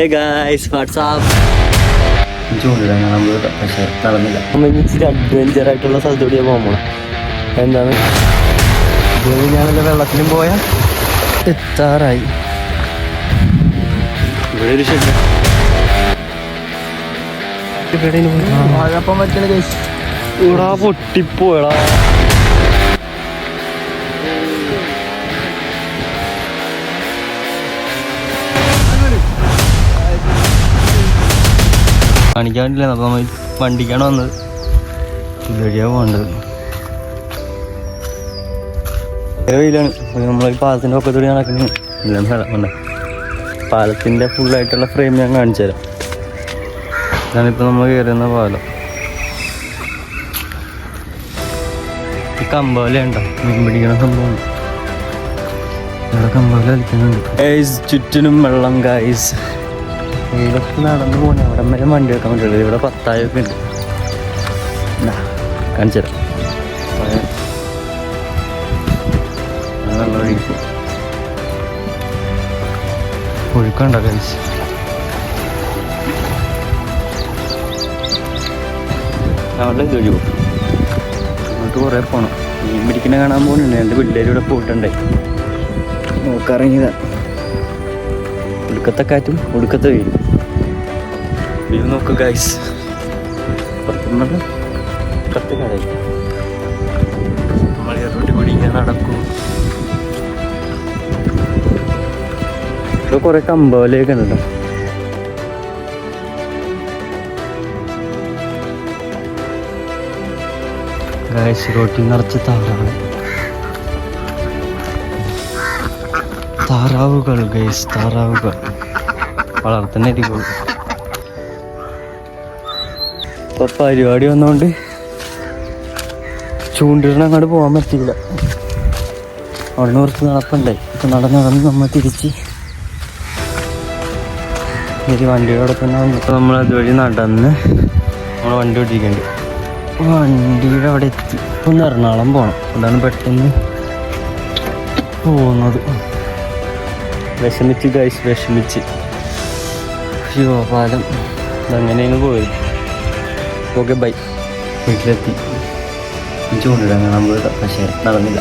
Hey guys WhatsApp ചൂണ്ടിടാൻ നമ്മൾ പക്ഷേ നടന്നില്ല നമ്മൾ ഇച്ചിരി അഡ്വഞ്ചർ ആയിട്ടുള്ള സ്ഥലത്തൂടെ പോകാൻ പോകുമ്പോൾ എന്താണ്? ഞാനല്ല വെള്ളത്തിലും പോയാ എത്താറായി. ഇവിടെ ഒരു ഷെഡ് ഇവിടെ പൊട്ടിപ്പോയടാ. കാണിക്കാൻ പറ്റില്ല അപ്പോൾ നമ്മൾ വണ്ടിക്കാണ് വന്നത്. ഇതുവഴിയാ പോകേണ്ടത്. വെയിലാണ് നമ്മൾ ഈ പാലത്തിന്റെ ഒക്കത്തൂടി നടക്കുന്നത് എല്ലാം വെള്ളമുണ്ട് പാലത്തിന്റെ ഫുള്ളായിട്ടുള്ള ഫ്രെയിം ഞാൻ കാണിച്ചു തരാം. ഇതാണിപ്പോൾ നമ്മൾ കയറുന്ന പാലം. ഈ കമ്പോല ഉണ്ടോ മീൻ പിടിക്കണ സംഭവം. ഇവിടെ കമ്പോല കളിക്കുന്നുണ്ട്. ചുറ്റിനും വെള്ളം ഗൈസ് വെയിലൊക്കെ നടന്നു പോണേ. അവിടെ വരെ വണ്ടി വെക്കാൻ പറ്റുള്ളൂ ഇവിടെ പത്തായൊക്കെ ഉണ്ട്. കാണിച്ചു തരാം. നല്ല ആ വെള്ളം ഒഴുകി. ഒഴുക്കുണ്ടോ ഗൈസ് അവിടെ പോകും അങ്ങോട്ട് കുറേ പോകണം മീൻ പിടിക്കുന്ന കാണാൻ പോകുന്നുണ്ട് എന്റെ പിള്ളേർ ഇവിടെ പോയിട്ടുണ്ടേ നോക്കാറിങ്ങിയതാ ഒടുക്കത്തെ കാറ്റും ഒടുക്കത്തെ വെയിലും. വ്യൂ നോക്ക് ഗൈസ് കടയിൽ നമ്മൾ റോട്ടിൽ കൂടി ഇങ്ങനെ നടക്കും ഇവിടെ കുറേ കമ്പോലയൊക്കെ ഉണ്ട് കേട്ടോ ഗായ്സ് റോട്ടിൽ നിറച്ച് താറാവ് താറാവുകൾ ഗൈസ് താറാവുകൾ വളർത്തുന്ന ഇരിക്കുള്ളൂ ഇപ്പൊ പരിപാടി വന്നോണ്ട് ചൂണ്ടിടണം അങ്ങോട്ട് പോകാൻ പറ്റിയില്ല. അവിടെ നിന്ന് കുറച്ച് നടപ്പുണ്ടായി ഇപ്പൊ നടന്ന് നടന്ന് നമ്മൾ തിരിച്ച് ഒരു വണ്ടിയോടെ തന്നെ വന്നപ്പോൾ നമ്മൾ അതുവഴി നടന്ന് നമ്മൾ വണ്ടി ഓടിക്കുന്നുണ്ട് വണ്ടിയുടെ അവിടെ എത്തി. ഒന്ന് എറണാകുളം പോകണം അതാണ് പെട്ടെന്ന് പോകുന്നത്. വിഷമിച്ച് ഗൈസ് വിഷമിച്ച്. ശിവപാലം അതങ്ങനെയാണ് പോയത്? ഓക്കെ ബൈ വീട്ടിലെത്തി. ചൂണ്ടിടാൻ നമ്മൾ പക്ഷേ നടന്നില്ല.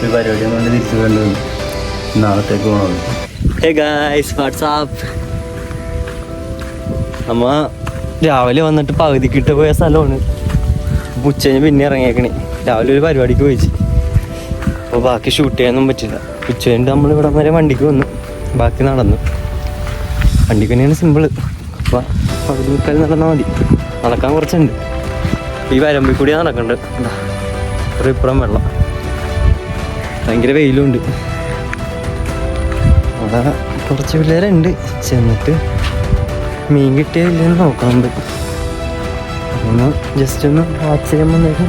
ഒരു പരിപാടി കൊണ്ട് തിരിച്ചു കണ്ടു നാളത്തേക്ക് പോകണം ഹേ ഗായ്സ് വാട്സാപ്പ് നമ്മ രാവിലെ വന്നിട്ട് പകുതിക്കിട്ട് പോയ സ്ഥലമാണ്. ഉച്ചഞ്ഞ് പിന്നെ ഇറങ്ങിയേക്കണേ. രാവിലെ ഒരു പരിപാടിക്ക് പോയിച്ച്. അപ്പോൾ ബാക്കി ഷൂട്ട് ചെയ്യാനൊന്നും പറ്റില്ല. ഉച്ച കഴിഞ്ഞിട്ട് നമ്മൾ ഇവിടെ വരെ വണ്ടിക്ക് വന്നു. ബാക്കി നടന്നു. വണ്ടിക്ക് തന്നെയാണ് സിമ്പിൾ അപ്പോൾ പകുതി മുക്കാൽ നടന്നാൽ മതി. നടക്കാൻ കുറച്ചുണ്ട്. ഈ വരമ്പിൽ കൂടിയാ നടക്കണ്ട്. ഒരു ഇപ്പുറം വെള്ളം. ഭയങ്കര വെയിലുണ്ട്. അവിടെ കുറച്ച് പിള്ളേരുണ്ട്. ചെന്നിട്ട് മീൻ കിട്ടിയില്ലെന്ന് നോക്കണുണ്ട് ഒന്ന് ജസ്റ്റ് ഒന്ന് ആശ്ചര്യം വന്നേക്ക്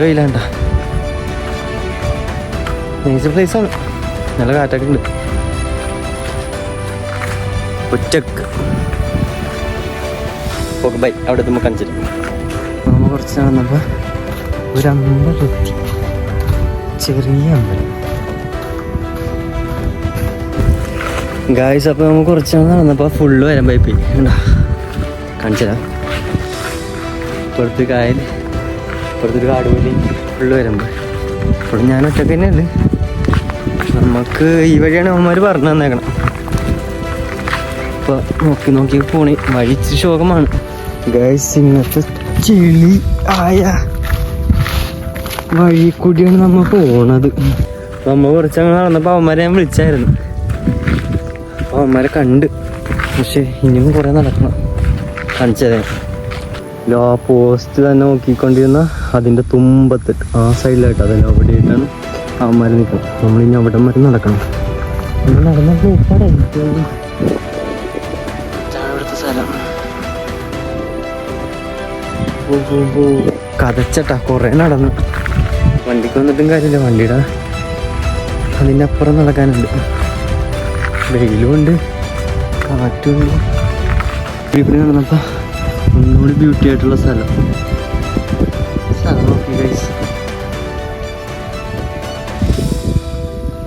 വെയിലാണ്ട. നേച്ചർ പ്ലേസ് ആണ്. നല്ല കാറ്റൊക്കെ ഉണ്ട്. ഒറ്റയ്ക്ക്. ഓക്കെ ബൈ അവിടെ എത്തുമ്പോൾ കാണിച്ചിട്ട് നമ്മൾ കുറച്ച് നടന്നപ്പോൾ ഒരു അമ്പലം ചെറിയ അമ്പലം. ഗായ്സ് അപ്പോൾ നമുക്ക് കുറച്ച് നടന്നപ്പോൾ ഫുള്ള് വരാൻ പൈപ്പ് കണ്ടാ? കാണിച്ചതാ ഇപ്പുറത്ത് കായൽ ഇപ്പുറത്തൊരു കാട് പോലെ ഫുള്ള് വരുമ്പോൾ ഇപ്പോൾ ഞാൻ ഒറ്റയ്ക്ക് തന്നെയല്ലേ? നമുക്ക് ഈ വഴിയാണ് അവന്മാർ പറഞ്ഞു തന്നേക്കണം. അപ്പോൾ നോക്കി നോക്കി പോണേ. വഴി ഇച്ചിരി ശോകമാണ്. ഗായ്സ് ഇന്നത്തെ ചെളി ആയ വഴി കൂടിയാണ് നമ്മൾ പോണത്. നമ്മൾ അങ്ങനെ നടന്നപ്പോൾ അവന്മാരെ ഞാൻ വിളിച്ചായിരുന്നു. അപ്പോൾ അവന്മാരെ കണ്ട്. പക്ഷെ ഇനിയും കുറേ നടക്കണം. കാണിച്ചതേ. ലോ പോസ്റ്റ് തന്നെ നോക്കിക്കൊണ്ടിരുന്ന അതിന്റെ തുമ്പത്ത് ആ സൈഡിലായിട്ട് അതിന്റെ അവിടെയായിട്ടാണ് അവന്മാർ നിൽക്കുന്നത് നമ്മളിനി അവിടെ വരെ നടക്കണം. നമ്മൾ കതച്ചട്ടാ കുറേ നടന്നു. വണ്ടിക്ക് വന്നിട്ടും കാര്യമില്ല വണ്ടിയുടെ അതിന്റെ അപ്പുറം നടക്കാനുണ്ട്. വെയിലും ഉണ്ട് കാറ്റും ഉണ്ട്. ഇവിടെ നടന്നപ്പോൾ ഒന്നുകൂടി ബ്യൂട്ടി ആയിട്ടുള്ള സ്ഥലം. സ്ഥലം നോക്കി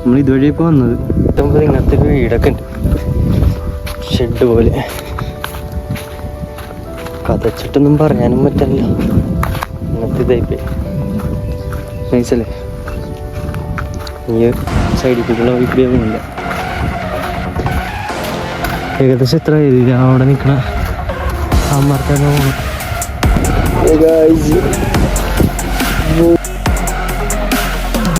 നമ്മൾ ഇതുവഴി ഇപ്പോൾ വന്നത്. നമുക്ക് ഇങ്ങനത്തെ വീടൊക്കെ ഉണ്ട്. ഷെഡ് പോലെ. കഥച്ചിട്ടൊന്നും പറയാനും പറ്റില്ല ഇന്നത്തെ ഇതായിപ്പോയി. നൈസല്ലേ ഈ സൈഡിൽ കൂടെയുള്ള വൈപ്പിലേ പോകില്ല ഏകദേശം എത്ര അവിടെ നിൽക്കണ ആ പോകണം